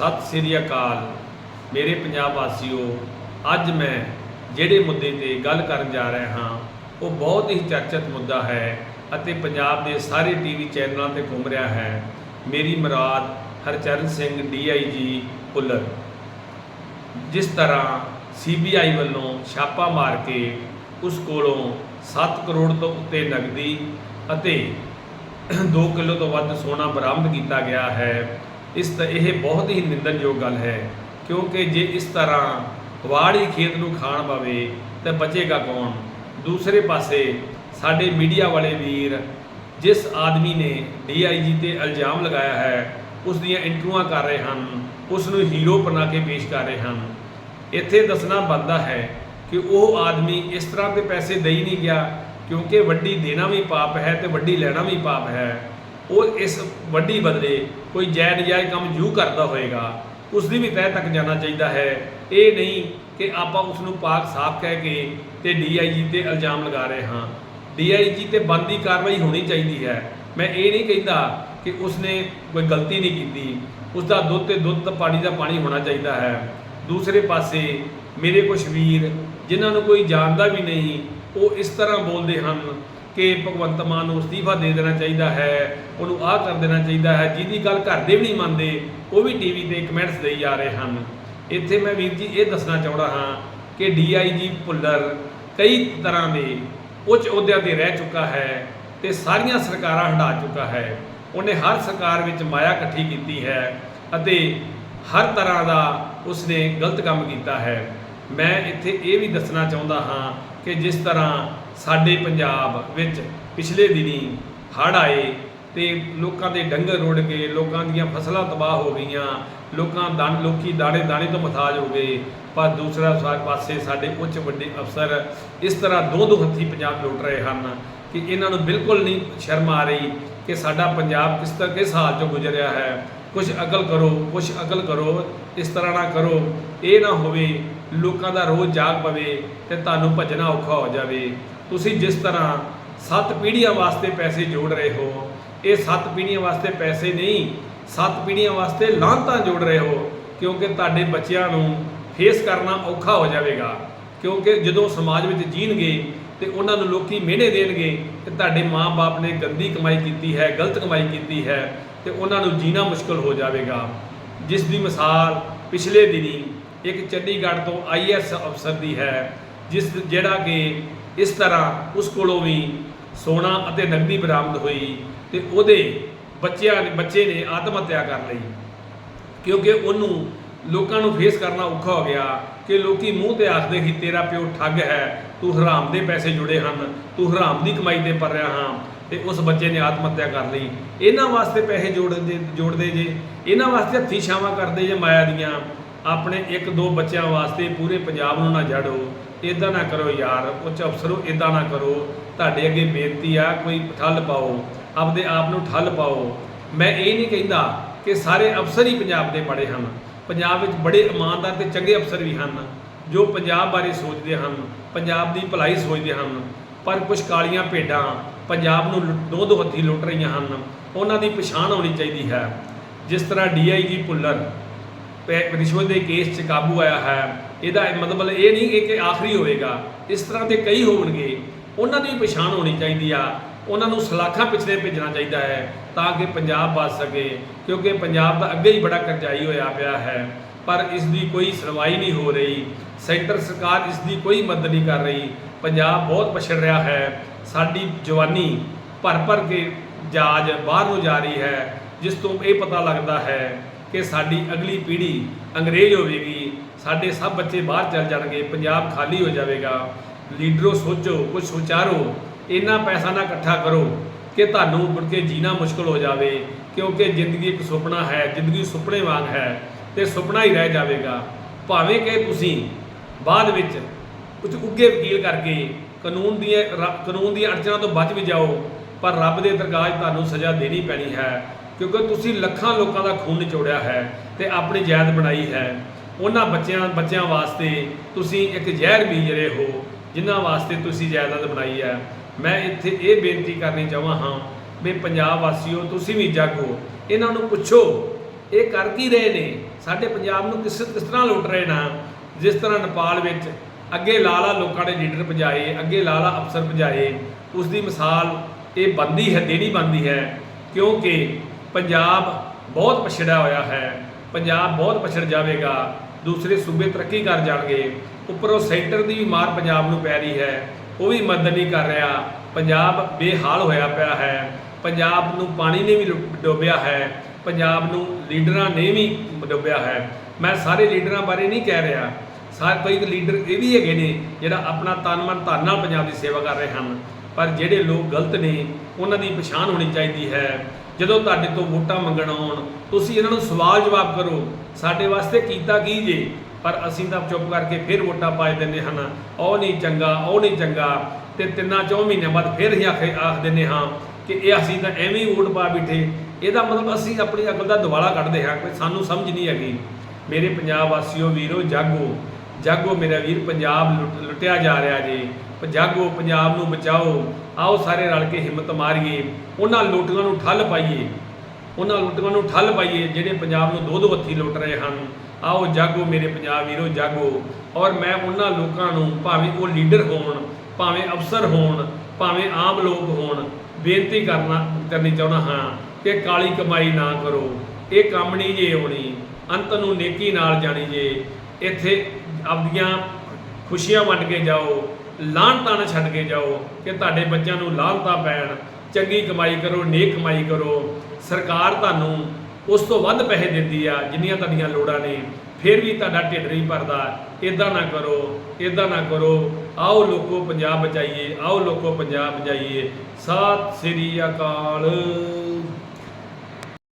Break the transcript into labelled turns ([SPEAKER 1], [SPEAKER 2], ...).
[SPEAKER 1] ਸਤਿ ਸ੍ਰੀ ਅਕਾਲ। ਮੇਰੇ ਪੰਜਾਬ ਵਾਸੀਓ, ਅੱਜ ਮੈਂ ਜਿਹੜੇ ਮੁੱਦੇ ਤੇ ਗੱਲ ਕਰਨ ਜਾ ਰਿਹਾ ਹਾਂ, ਉਹ ਬਹੁਤ ਹੀ ਚਰਚਿਤ ਮੁੱਦਾ ਹੈ ਅਤੇ ਪੰਜਾਬ ਦੇ ਸਾਰੇ ਟੀਵੀ ਚੈਨਲਾਂ ਤੇ ਘੁੰਮ ਰਿਹਾ ਹੈ। ਮੇਰੀ ਮੁਰਾਦ ਹਰਚਰਨ ਸਿੰਘ ਡੀਆਈਜੀ ਪੁੱਲਰ। ਜਿਸ ਤਰ੍ਹਾਂ ਸੀਬੀਆਈ ਵੱਲੋਂ ਛਾਪਾ ਮਾਰ ਕੇ ਉਸ ਕੋਲੋਂ 7 ਕਰੋੜ ਤੋਂ ਉੱਤੇ ਨਗਦੀ ਅਤੇ 2 ਕਿਲੋ ਤੋਂ ਵੱਧ ਸੋਨਾ ਬਰਾਮਦ ਕੀਤਾ ਗਿਆ ਹੈ ਇਸ ਤਾਂ ਇਹ ਬਹੁਤ ਹੀ ਨਿੰਦਣਯੋਗ ਗੱਲ ਹੈ, ਕਿਉਂਕਿ ਜੇ ਇਸ ਤਰ੍ਹਾਂ ਵਾੜੀ ਖੇਤ ਨੂੰ ਖਾਣ ਪਵੇ, ਤਾਂ ਬਚੇਗਾ ਕੌਣ? ਦੂਸਰੇ ਪਾਸੇ ਸਾਡੇ ਮੀਡੀਆ ਵਾਲੇ ਵੀਰ, ਜਿਸ ਆਦਮੀ ਨੇ ਡੀਆਈਜੀ ਤੇ ਇਲਜ਼ਾਮ ਲਗਾਇਆ ਹੈ, ਉਸ ਦੀਆਂ ਇੰਟਰਵਿਊਆਂ ਕਰ ਰਹੇ ਹਨ, ਉਸ ਨੂੰ ਹੀਰੋ ਬਣਾ ਕੇ ਪੇਸ਼ ਕਰ ਰਹੇ ਹਨ। ਇੱਥੇ ਦੱਸਣਾ ਬਣਦਾ ਹੈ ਕਿ ਉਹ ਆਦਮੀ ਇਸ ਤਰ੍ਹਾਂ ਦੇ ਪੈਸੇ ਦੇ ਹੀ ਨਹੀਂ ਗਿਆ, ਕਿਉਂਕਿ ਵੱਡੀ ਦੇਣਾ ਵੀ ਪਾਪ ਹੈ ਤੇ ਵੱਡੀ ਲੈਣਾ ਵੀ ਪਾਪ ਹੈ। ਉਹ ਇਸ ਵੱਡੀ ਬਦਲੇ ਕੋਈ ਜੈ ਨਜਾਇਜ਼ ਕੰਮ ਜੂ ਕਰਦਾ ਹੋਏਗਾ, ਉਸ ਦੀ ਵੀ ਤਹਿ ਤੱਕ ਜਾਣਾ ਚਾਹੀਦਾ ਹੈ। ਇਹ ਨਹੀਂ ਕਿ ਆਪਾਂ ਉਸ ਨੂੰ ਪਾਕ ਸਾਫ਼ ਕਹਿ ਕੇ ਤੇ ਡੀਆਈਜੀ ਤੇ ਇਲਜ਼ਾਮ ਲਗਾ ਰਹੇ ਹਾਂ। ਡੀਆਈਜੀ ਤੇ ਬੰਦੀ ਕਾਰਵਾਈ ਹੋਣੀ ਚਾਹੀਦੀ ਹੈ। ਮੈਂ ਇਹ ਨਹੀਂ ਕਹਿੰਦਾ ਕਿ ਉਸਨੇ ਕੋਈ ਗਲਤੀ ਨਹੀਂ ਕੀਤੀ। ਉਸ ਦਾ ਦੁੱਧ ਤੇ ਦੁੱਧ ਪਾਣੀ ਦਾ ਪਾਣੀ ਹੋਣਾ ਚਾਹੀਦਾ ਹੈ। ਦੂਸਰੇ ਪਾਸੇ ਮੇਰੇ ਕੁਝ ਵੀਰ, ਜਿਨ੍ਹਾਂ ਨੂੰ ਕੋਈ ਜਾਣਦਾ ਵੀ ਨਹੀਂ, ਉਹ ਇਸ ਤਰ੍ਹਾਂ ਬੋਲਦੇ ਹਨ ਕਿ ਭਗਵੰਤ ਮਾਨ ਨੂੰ ਅਸਤੀਫਾ ਦੇ ਦੇਣਾ ਚਾਹੀਦਾ ਹੈ, ਉਹਨੂੰ ਆਹ ਕਰ ਦੇਣਾ ਚਾਹੀਦਾ ਹੈ, ਜਿਹਦੀ ਗੱਲ ਘਰ ਦੇ ਵੀ ਨਹੀਂ ਮੰਨਦੇ, ਉਹ ਵੀ ਟੀਵੀ ਤੇ ਕਮੈਂਟਸ ਦੇਈ ਜਾ ਰਹੇ ਹਨ। ਇੱਥੇ ਮੈਂ ਵੀਰ ਜੀ ਇਹ ਦੱਸਣਾ ਚਾਹੁੰਦਾ ਹਾਂ ਕਿ ਡੀਆਈਜੀ ਭੁੱਲਰ ਕਈ ਤਰ੍ਹਾਂ ਦੇ ਉੱਚ ਅਹੁਦਿਆਂ ਤੇ ਰਹਿ ਚੁੱਕਾ ਹੈ ਤੇ ਸਾਰੀਆਂ ਸਰਕਾਰਾਂ ਹਟਾ ਚੁੱਕਾ ਹੈ। ਉਹਨੇ ਹਰ ਸਰਕਾਰ ਵਿੱਚ ਮਾਇਆ ਇਕੱਠੀ ਕੀਤੀ ਹੈ ਅਤੇ ਹਰ ਤਰ੍ਹਾਂ ਦਾ ਉਸਨੇ ਗਲਤ ਕੰਮ ਕੀਤਾ ਹੈ। ਮੈਂ ਇੱਥੇ ਇਹ ਵੀ ਦੱਸਣਾ ਚਾਹੁੰਦਾ ਹਾਂ ਕਿ ਜਿਸ ਤਰ੍ਹਾਂ ਸਾਡੇ ਪੰਜਾਬ ਵਿੱਚ ਪਿਛਲੇ ਦਿਨੀ ਹੜ੍ਹ ਆਏ ਤੇ ਲੋਕਾਂ ਦੇ ਡੰਗਰ ਰੁੜ ਗਏ, ਲੋਕਾਂ ਦੀਆਂ ਫਸਲਾਂ ਤਬਾਹ ਹੋ ਗਈਆਂ, ਲੋਕਾਂ ਦਾਣ ਲੋਕੀ ਦਾਣੇ ਦਾਣੇ ਤੋਂ ਮਥਾਜ ਹੋ ਗਏ। ਪਰ ਦੂਸਰਾ ਪਾਸੇ ਸਾਡੇ ਉੱਚ ਵੱਡੇ ਅਫਸਰ ਇਸ ਤਰ੍ਹਾਂ ਦੋ ਦੋ ਹੱਥੀ ਪੰਜਾਬ ਲੁੱਟ ਰਹੇ ਹਨ ਕਿ ਇਹਨਾਂ ਨੂੰ ਬਿਲਕੁਲ ਨਹੀਂ ਸ਼ਰਮ ਆ ਰਹੀ ਕਿ ਸਾਡਾ ਪੰਜਾਬ ਕਿਸ ਤਰ੍ਹਾਂ ਕਿਸ ਹਾਲ ਚੋਂ ਗੁਜ਼ਰਿਆ ਹੈ। ਕੁਝ ਅਕਲ ਕਰੋ ਕੁਝ ਅਕਲ ਕਰੋ, ਇਸ ਤਰ੍ਹਾਂ ਨਾ ਕਰੋ। ਇਹ ਨਾ ਹੋਵੇ, ਲੋਕਾਂ ਦਾ ਰੋਜ਼ ਜਾਗ ਪਵੇ ਤੇ ਤੁਹਾਨੂੰ ਭੱਜਣਾ ਔਖਾ ਹੋ ਜਾਵੇ। ਤੁਸੀਂ ਜਿਸ ਤਰ੍ਹਾਂ ਸੱਤ ਪੀੜ੍ਹੀਆਂ ਵਾਸਤੇ ਪੈਸੇ ਜੋੜ ਰਹੇ ਹੋ, ਇਹ ਸੱਤ ਪੀੜ੍ਹੀਆਂ ਵਾਸਤੇ ਪੈਸੇ ਨਹੀਂ, ਸੱਤ ਪੀੜ੍ਹੀਆਂ ਵਾਸਤੇ ਲਾਂਤਾਂ ਜੋੜ ਰਹੇ ਹੋ, ਕਿਉਂਕਿ ਤੁਹਾਡੇ ਬੱਚਿਆਂ ਨੂੰ ਫੇਸ ਕਰਨਾ ਔਖਾ ਹੋ ਜਾਵੇਗਾ। ਕਿਉਂਕਿ ਜਦੋਂ ਸਮਾਜ ਵਿੱਚ ਜੀਣਗੇ ਤੇ ਉਹਨਾਂ ਨੂੰ ਲੋਕੀ ਮਿਹਨੇ ਦੇਣਗੇ ਕਿ ਤੁਹਾਡੇ ਮਾਂ-ਬਾਪ ਨੇ ਗੰਦੀ ਕਮਾਈ ਕੀਤੀ ਹੈ, ਗਲਤ ਕਮਾਈ ਕੀਤੀ ਹੈ, ਤੇ ਉਹਨਾਂ ਨੂੰ ਜੀਣਾ ਮੁਸ਼ਕਲ ਹੋ ਜਾਵੇਗਾ। ਜਿਸ ਦੀ ਮਿਸਾਲ ਪਿਛਲੇ ਦਿਨੀ ਇੱਕ ਚੰਡੀਗੜ੍ਹ ਤੋਂ ਆਈਐਸ ਅਫਸਰ ਦੀ ਹੈ, ਜਿਸ ਜਿਹੜਾ ਕਿ ਇਸ ਤਰ੍ਹਾਂ ਉਸ ਕੋਲੋਂ ਵੀ ਸੋਨਾ ਅਤੇ ਨਕਦੀ ਬਰਾਮਦ ਹੋਈ ਤੇ ਉਹਦੇ ਬੱਚਿਆਂ ਨੇ ਬੱਚੇ ਨੇ ਆਤਮ ਹੱਤਿਆ ਕਰ ਲਈ। ਕਿਉਂਕਿ ਉਹਨੂੰ ਲੋਕਾਂ ਨੂੰ ਫੇਸ ਕਰਨਾ ਔਖਾ ਹੋ ਗਿਆ ਕਿ ਲੋਕੀ ਮੂੰਹ ਤੇ ਆਖਦੇ ਕਿ ਤੇਰਾ ਪਿਓ ਠੱਗ ਹੈ, ਤੂੰ ਹਰਾਮ ਦੇ ਪੈਸੇ ਜੁੜੇ ਹਨ, ਤੂੰ ਹਰਾਮ ਦੀ ਕਮਾਈ ਤੇ ਪਰ ਰਿਹਾ ਹਾਂ ਤੇ ਉਸ ਬੱਚੇ ਨੇ ਆਤਮ ਹੱਤਿਆ ਕਰ ਲਈ। ਇਹਨਾਂ ਵਾਸਤੇ ਪੈਸੇ ਜੋੜਦੇ ਜੋੜਦੇ ਜੇ, ਇਹਨਾਂ ਵਾਸਤੇ ਹੱਥੀ ਛਾਵਾਂ ਕਰਦੇ ਜੇ ਮਾਇਆ ਦੀਆਂ ਆਪਣੇ ਇੱਕ ਦੋ ਬੱਚਿਆਂ ਵਾਸਤੇ ਪੂਰੇ ਪੰਜਾਬ ਨੂੰ ਨਾ ਜੜੋ ਇਦਾਂ ਨਾ ਕਰੋ ਯਾਰ, ਉੱਚ ਅਫਸਰੋ ਇਦਾਂ ਨਾ ਕਰੋ। ਤੁਹਾਡੇ ਅੱਗੇ ਬੇਨਤੀ ਆ, ਕੋਈ ਠੱਲ ਪਾਓ, ਆਪਦੇ ਆਪ ਨੂੰ ਠੱਲ ਪਾਓ। ਮੈਂ ਇਹ ਨਹੀਂ ਕਹਿੰਦਾ ਕਿ ਸਾਰੇ ਅਫਸਰ ਹੀ ਪੰਜਾਬ ਦੇ ਬੜੇ ਹਨ। ਪੰਜਾਬ ਵਿੱਚ ਬੜੇ ਇਮਾਨਦਾਰ ਤੇ ਚੰਗੇ ਅਫਸਰ ਵੀ ਹਨ, ਜੋ ਪੰਜਾਬ ਬਾਰੇ ਸੋਚਦੇ ਹਨ, ਪੰਜਾਬ ਦੀ ਭਲਾਈ ਸੋਚਦੇ ਹਨ। ਪਰ ਕੁਝ ਕਾਲੀਆਂ ਭੇਡਾਂ ਪੰਜਾਬ ਨੂੰ ਲੁੱਟ- ਦੋ ਦੋ ਹੱਥੀ ਲੁੱਟ ਰਹੀਆਂ ਹਨ। ਉਹਨਾਂ ਦੀ ਪਛਾਣ ਹੋਣੀ ਚਾਹੀਦੀ ਹੈ। ਜਿਸ ਤਰ੍ਹਾਂ ਡੀਆਈਜੀ ਭੁੱਲਰ ਰਿਸ਼ਵਤ ਦੇ ਕੇਸ 'ਚ ਕਾਬੂ ਆਇਆ ਹੈ। ਇਹਦਾ ਮਤਲਬ ਇਹ ਨਹੀਂ ਕਿ- ਕਿ ਆਖਰੀ ਹੋਵੇਗਾ। ਇਸ ਤਰ੍ਹਾਂ ਦੇ ਕਈ ਹੋਣਗੇ। ਉਹਨਾਂ ਦੀ ਵੀ ਪਛਾਣ ਹੋਣੀ ਚਾਹੀਦੀ ਆ। ਉਹਨਾਂ ਨੂੰ ਸਲਾਖਾਂ ਪਿਛਲੇ ਭੇਜਣਾ ਚਾਹੀਦਾ ਹੈ ਤਾਂ ਕਿ ਪੰਜਾਬ ਬਚ ਸਕੇ। ਕਿਉਂਕਿ ਪੰਜਾਬ ਦਾ ਅੱਗੇ ਹੀ ਬੜਾ ਕਰਜ਼ਾਈ ਹੋਇਆ ਪਿਆ ਹੈ। ਪਰ ਇਸ ਦੀ ਕੋਈ ਸੁਣਵਾਈ ਨਹੀਂ ਹੋ ਰਹੀ। ਸੈਂਟਰ ਸਰਕਾਰ ਇਸ ਦੀ ਕੋਈ ਮਦਦ ਨਹੀਂ ਕਰ ਰਹੀ। ਪੰਜਾਬ ਬਹੁਤ ਪਛੜ ਰਿਹਾ ਹੈ। ਸਾਡੀ ਜਵਾਨੀ ਭਰ ਭਰ ਕੇ ਜਾਜ ਬਾਹਰ ਨੂੰ ਜਾ ਰਹੀ ਹੈ, ਜਿਸ ਤੋਂ ਇਹ ਪਤਾ ਲੱਗਦਾ ਹੈ ਕਿ ਸਾਡੀ ਅਗਲੀ ਪੀੜ੍ਹੀ ਅੰਗਰੇਜ਼ ਹੋਵੇਗੀ, ਸਾਡੇ ਸਭ ਬੱਚੇ ਬਾਹਰ ਚੱਲ ਜਾਣਗੇ, ਪੰਜਾਬ ਖਾਲੀ ਹੋ ਜਾਵੇਗਾ। ਲੀਡਰੋ ਸੋਚੋ ਕੁਝ ਵਿਚਾਰੋ ਇੰਨਾ ਪੈਸਾ ਨਾ ਇਕੱਠਾ ਕਰੋ ਕਿ ਤੁਹਾਨੂੰ ਮੁੜ ਕੇ ਜੀਣਾ ਮੁਸ਼ਕਲ ਹੋ ਜਾਵੇ, ਕਿਉਂਕਿ ਜ਼ਿੰਦਗੀ ਇੱਕ ਸੁਪਨਾ ਹੈ, ਜ਼ਿੰਦਗੀ ਸੁਪਨੇ ਵਾਂਗ ਹੈ ਤੇ ਸੁਪਨਾ ਹੀ ਰਹਿ ਜਾਵੇਗਾ। ਭਾਵੇਂ ਕਿ ਤੁਸੀਂ ਬਾਅਦ ਵਿੱਚ ਕੁਝ ਉੱਗੇ ਵਕੀਲ ਕਰਕੇ ਕਾਨੂੰਨ ਦੀਆਂ ਰ- ਕਾਨੂੰਨ ਦੀਆਂ ਅੜਚਨਾਂ ਤੋਂ ਬਚ ਵੀ ਜਾਓ, ਪਰ ਰੱਬ ਦੇ ਦਰਗਾਹ 'ਚ ਤੁਹਾਨੂੰ ਸਜ਼ਾ ਦੇਣੀ ਪੈਣੀ ਹੈ। ਕਿਉਂਕਿ ਤੁਸੀਂ ਲੱਖਾਂ ਲੋਕਾਂ ਦਾ ਖੂਨ ਨਿਚੋੜਿਆ ਹੈ ਤੇ ਆਪਣੀ ਜਾਇਦ ਬਣਾਈ ਹੈ। ਉਹਨਾਂ ਬੱਚਿਆਂ ਬੱਚਿਆਂ ਵਾਸਤੇ ਤੁਸੀਂ ਇੱਕ ਜ਼ਹਿਰ ਬੀਜ ਰਹੇ ਹੋ, ਜਿਨ੍ਹਾਂ ਵਾਸਤੇ ਤੁਸੀਂ ਜਾਇਦਾਦ ਬਣਾਈ ਹੈ। ਮੈਂ ਇੱਥੇ ਇਹ ਬੇਨਤੀ ਕਰਨੀ ਚਾਹਾਂ ਹਾਂ ਵੀ ਪੰਜਾਬ ਵਾਸੀਓ, ਤੁਸੀਂ ਵੀ ਜਾਗੋ। ਇਹਨਾਂ ਨੂੰ ਪੁੱਛੋ, ਇਹ ਕਰ ਕੀ ਰਹੇ ਨੇ? ਸਾਡੇ ਪੰਜਾਬ ਨੂੰ ਕਿਸ ਕਿਸ ਤਰ੍ਹਾਂ ਲੁੱਟ ਰਹੇ ਨਾ? ਜਿਸ ਤਰ੍ਹਾਂ ਨੇਪਾਲ ਵਿੱਚ ਅੱਗੇ ਲਾਲਾ ਲੋਕਾਂ ਦੇ ਲੀਡਰ ਭਜਾਏ, ਅੱਗੇ ਲਾਲਾ ਅਫਸਰ ਭਜਾਏ ਉਸ ਦੀ ਮਿਸਾਲ ਇਹ ਬੰਦੀ ਹੈ, ਦੇਣੀ ਬੰਦੀ ਹੈ। ਕਿਉਂਕਿ ਪੰਜਾਬ ਬਹੁਤ ਪਛੜਿਆ ਹੋਇਆ ਹੈ। ਪੰਜਾਬ ਬਹੁਤ ਪਛੜ ਜਾਵੇਗਾ। ਦੂਸਰੇ ਸੂਬੇ ਤਰੱਕੀ ਕਰ ਜਾਣਗੇ। ਉੱਪਰੋਂ ਸੈਂਟਰ ਦੀ ਵੀ ਮਾਰ ਪੰਜਾਬ ਨੂੰ ਪੈ ਰਹੀ ਹੈ। ਉਹ ਵੀ ਮਦਦ ਨਹੀਂ ਕਰ ਰਿਹਾ। ਪੰਜਾਬ ਬੇਹਾਲ ਹੋਇਆ ਪਿਆ ਹੈ। ਪੰਜਾਬ ਨੂੰ ਪਾਣੀ ਨੇ ਵੀ ਲੁ- ਡੋਬਿਆ ਹੈ। ਪੰਜਾਬ ਨੂੰ ਲੀਡਰਾਂ ਨੇ ਵੀ ਡੋਬਿਆ ਹੈ। ਮੈਂ ਸਾਰੇ ਲੀਡਰਾਂ ਬਾਰੇ ਨਹੀਂ ਕਹਿ ਰਿਹਾ। ਸਾਰੇ ਕਈ ਲੀਡਰ ਇਹ ਵੀ ਹੈਗੇ ਨੇ ਜਿਹੜਾ ਆਪਣਾ ਤਨ ਮਨ ਧਨ ਨਾਲ ਪੰਜਾਬ ਦੀ ਸੇਵਾ ਕਰ ਰਹੇ ਹਨ। ਪਰ ਜਿਹੜੇ ਲੋਕ ਗਲਤ ਨੇ, ਉਹਨਾਂ ਦੀ ਪਛਾਣ ਹੋਣੀ ਚਾਹੀਦੀ ਹੈ। ਜਦੋਂ ਤੁਹਾਡੇ ਤੋਂ ਵੋਟਾਂ ਮੰਗਣ ਆਉਣ, ਤੁਸੀਂ ਇਹਨਾਂ ਨੂੰ ਸਵਾਲ ਜਵਾਬ ਕਰੋ, ਸਾਡੇ ਵਾਸਤੇ ਕੀਤਾ ਕੀ ਜੇ? ਪਰ ਅਸੀਂ ਤਾਂ ਚੁੱਪ ਕਰਕੇ ਫਿਰ ਵੋਟਾਂ ਪਾਏ ਦਿੰਦੇ ਹਨ ਉਹ ਨਹੀਂ ਚੰਗਾ, ਉਹ ਨਹੀਂ ਚੰਗਾ। ਤੇ ਤਿੰਨਾਂ ਚੌਂ ਮਹੀਨਿਆਂ ਬਾਅਦ ਫਿਰ ਅਸੀਂ ਆਖ ਆਖ ਦਿੰਦੇ ਹਾਂ ਕਿ ਇਹ ਅਸੀਂ ਤਾਂ ਐਵੇਂ ਹੀ ਵੋਟ ਪਾ ਬਿਠੇ। ਇਹਦਾ ਮਤਲਬ ਅਸੀਂ ਆਪਣੀ ਅਕਲ ਦਾ ਦਿਵਾਲਾ ਕੱਢਦੇ ਹਾਂ ਕਿ ਸਾਨੂੰ ਸਮਝ ਨਹੀਂ ਹੈਗੀ। ਮੇਰੇ ਪੰਜਾਬ ਵਾਸੀਓ, ਵੀਰੋ, ਜਾਗੋ। ਜਾਗੋ ਮੇਰਾ ਵੀਰ, ਪੰਜਾਬ ਲੁੱਟ- ਲੁੱਟਿਆ ਜਾ ਰਿਹਾ ਜੀ। ਜਾਗੋ, ਪੰਜਾਬ ਨੂੰ ਬਚਾਓ। ਆਓ ਸਾਰੇ ਰਲ ਕੇ ਹਿੰਮਤ ਮਾਰੀਏ। ਉਹਨਾਂ ਲੁੱਟਾਂ ਨੂੰ ਠੱਲ ਪਾਈਏ। ਉਹਨਾਂ ਲੁੱਟਾਂ ਨੂੰ ਠੱਲ ਪਾਈਏ ਜਿਹੜੇ ਪੰਜਾਬ ਨੂੰ ਦੋ ਦੋ ਹੱਥੀ ਲੁੱਟ ਰਹੇ ਹਨ। ਆਓ ਜਾਗੋ ਮੇਰੇ ਪੰਜਾਬ ਵੀਰੋ, ਜਾਗੋ। ਔਰ ਮੈਂ ਉਹਨਾਂ ਲੋਕਾਂ ਨੂੰ ਭਾਵੇਂ ਉਹ ਲੀਡਰ ਹੋਣ, ਭਾਵੇਂ ਅਫਸਰ ਹੋਣ, ਭਾਵੇਂ ਆਮ ਲੋਕ ਹੋਣ, ਬੇਨਤੀ ਕਰਨਾ, ਕਰਨੀ ਚਾਹੁੰਦਾ ਹਾਂ ਕਿ ਕਾਲੀ ਕਮਾਈ ਨਾ ਕਰੋ। ਇਹ ਕੰਮ ਨਹੀਂ ਜੇ ਹੋਣੀ। ਅੰਤ ਨੂੰ ਨੇਕੀ ਨਾਲ ਜਾਣੀ ਜੇ। ਇੱਥੇ ਆਪਦੀਆਂ ਖੁਸ਼ੀਆਂ ਵੰਡ ਕੇ ਜਾਓ ਲਾਹਨਤਾਂ ਨਾ ਛੱਡ ਕੇ ਜਾਓ ਕਿ ਤੁਹਾਡੇ ਬੱਚਿਆਂ ਨੂੰ ਲਾਹਨਤਾਂ ਪੈਣ, ਚੰਗੀ ਕਮਾਈ ਕਰੋ, ਨੇਕ ਕਮਾਈ ਕਰੋ। ਸਰਕਾਰ ਤੁਹਾਨੂੰ ਉਸ ਤੋਂ ਵੱਧ ਪੈਸੇ ਦਿੰਦੀ ਆ ਜਿੰਨੀਆਂ ਤੁਹਾਡੀਆਂ ਲੋੜਾਂ ਨੇ। ਫਿਰ ਵੀ ਤੁਹਾਡਾ ਢਿੱਡ ਨਹੀਂ ਭਰਦਾ। ਇਦਾਂ ਨਾ ਕਰੋ ਇਦਾਂ ਨਾ ਕਰੋ। ਆਓ ਲੋਕੋ ਪੰਜਾਬ ਬਚਾਈਏ, ਆਓ ਲੋਕੋ ਪੰਜਾਬ ਬਚਾਈਏ ਸਤਿ ਸ੍ਰੀ ਅਕਾਲ।